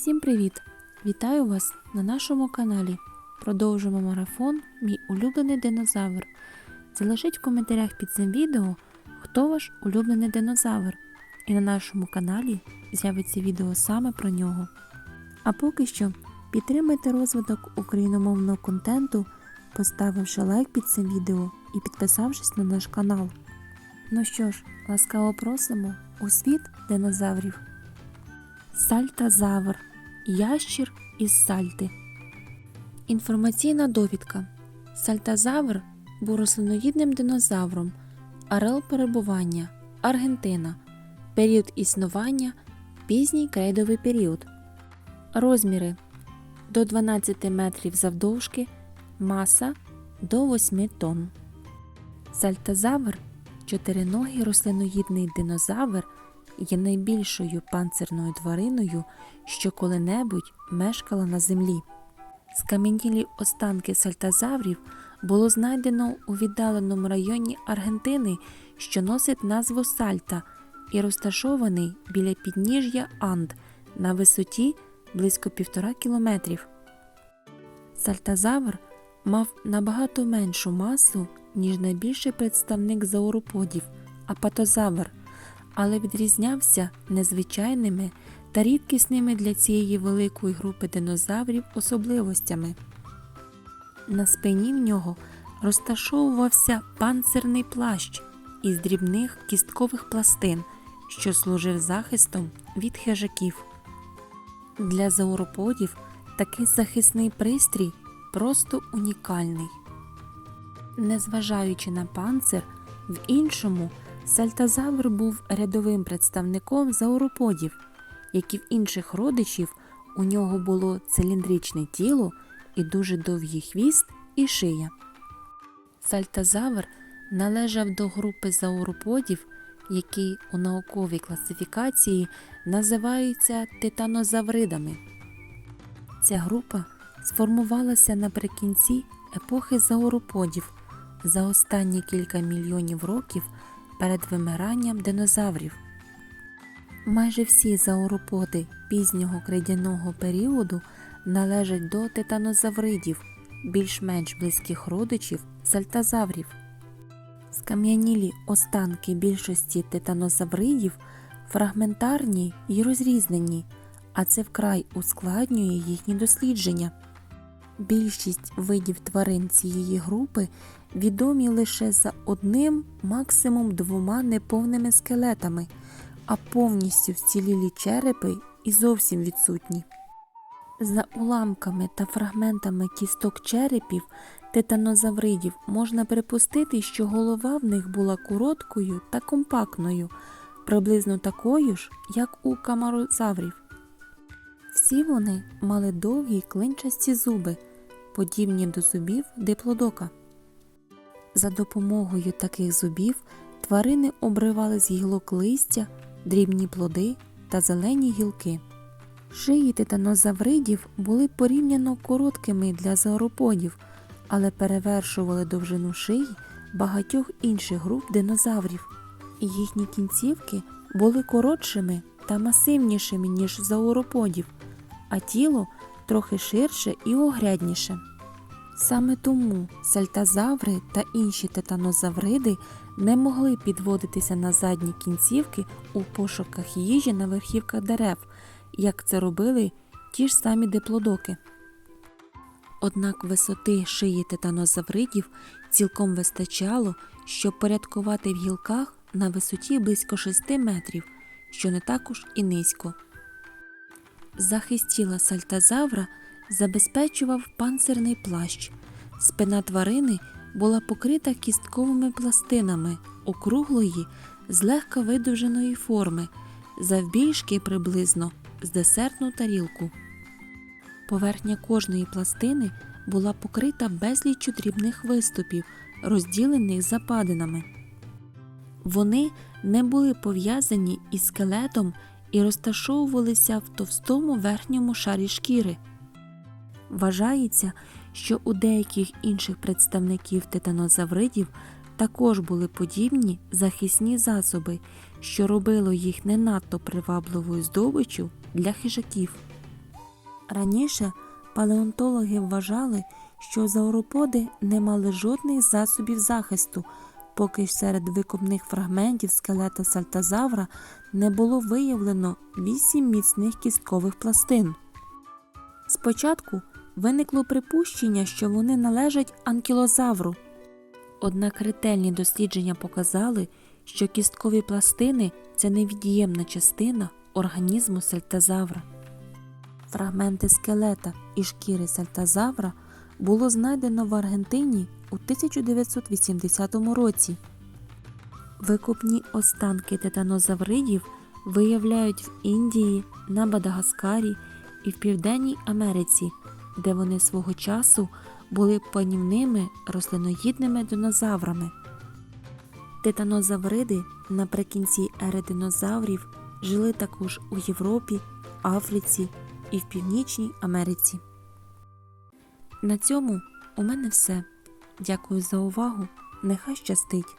Всім привіт! Вітаю вас на нашому каналі. Продовжуємо марафон Мій улюблений динозавр. Залишіть в коментарях під цим відео, хто ваш улюблений динозавр. І на нашому каналі з'явиться відео саме про нього. А поки що підтримайте розвиток україномовного контенту, поставивши лайк під цим відео і підписавшись на наш канал. Ну що ж, ласкаво просимо у світ динозаврів. Сальтазавр ящір із сальти. Інформаційна довідка. Сальтазавр був рослиноїдним динозавром. Арел перебування Аргентина. Період існування пізній крейдовий період. Розміри до 12 метрів завдовжки, маса до 8 тонн. Сальтазавр чотириногий рослиноїдний динозавр є найбільшою панцирною твариною, що коли-небудь мешкала на землі. Скам'янілі останки сальтазаврів було знайдено у віддаленому районі Аргентини, що носить назву Сальта і розташований біля підніжжя Анд на висоті близько півтора кілометрів. Сальтазавр мав набагато меншу масу, ніж найбільший представник зауроподів апатозавр, але відрізнявся незвичайними та рідкісними для цієї великої групи динозаврів особливостями. На спині в нього розташовувався панцирний плащ із дрібних кісткових пластин, що служив захистом від хижаків. Для зауроподів такий захисний пристрій просто унікальний. Незважаючи на панцир, в іншому сальтазавр був рядовим представником зауроподів, як і в інших родичів, у нього було циліндричне тіло і дуже довгий хвіст і шия. Сальтазавр належав до групи зауроподів, які у науковій класифікації називаються титанозавридами. Ця група сформувалася наприкінці епохи зауроподів за останні кілька мільйонів років перед вимиранням динозаврів. Майже всі зауроподи пізнього крейдяного періоду належать до титанозавридів, більш-менш близьких родичів сальтазаврів. Скам'янілі останки більшості титанозавридів фрагментарні й розрізнені, а це вкрай ускладнює їхні дослідження. Більшість видів тварин цієї групи відомі лише за одним, максимум двома неповними скелетами, а повністю вцілілі черепи і зовсім відсутні. За уламками та фрагментами кісток черепів титанозавридів можна припустити, що голова в них була короткою та компактною, приблизно такою ж, як у камарозаврів. Всі вони мали довгі клинчасті зуби, подібні до зубів диплодока. За допомогою таких зубів тварини обривали з гілок листя, дрібні плоди та зелені гілки. Шиї титанозавридів були порівняно короткими для зауроподів, але перевершували довжину шиї багатьох інших груп динозаврів. Їхні кінцівки були коротшими та масивнішими, ніж зауроподів, а тіло трохи ширше і огрядніше. Саме тому сальтазаври та інші титанозавриди не могли підводитися на задні кінцівки у пошуках їжі на верхівках дерев, як це робили ті ж самі диплодоки. Однак висоти шиї титанозавридів цілком вистачало, щоб порядкувати в гілках на висоті близько 6 метрів, що не також і низько. Захист тіла сальтазавра забезпечував панцирний плащ. Спина тварини була покрита кістковими пластинами округлої, злегка видовженої форми, завбільшки приблизно з десертну тарілку. Поверхня кожної пластини була покрита безліччю дрібних виступів, розділених западинами. Вони не були пов'язані із скелетом і розташовувалися в товстому верхньому шарі шкіри. Вважається, що у деяких інших представників титанозавридів також були подібні захисні засоби, що робило їх не надто привабливою здобиччю для хижаків. Раніше палеонтологи вважали, що зауроподи не мали жодних засобів захисту, поки ж серед викопних фрагментів скелета сальтазавра не було виявлено вісім міцних кісткових пластин. Спочатку виникло припущення, що вони належать анкілозавру. Однак ретельні дослідження показали, що кісткові пластини це невід'ємна частина організму сальтазавра. Фрагменти скелета і шкіри сальтазавра було знайдено в Аргентині у 1980 році. Викопні останки титанозавридів виявляють в Індії, на Мадагаскарі і в Південній Америці, де вони свого часу були панівними рослиноїдними динозаврами. Титанозавриди наприкінці ери динозаврів жили також у Європі, Африці і в Північній Америці. На цьому у мене все. Дякую за увагу. Нехай щастить!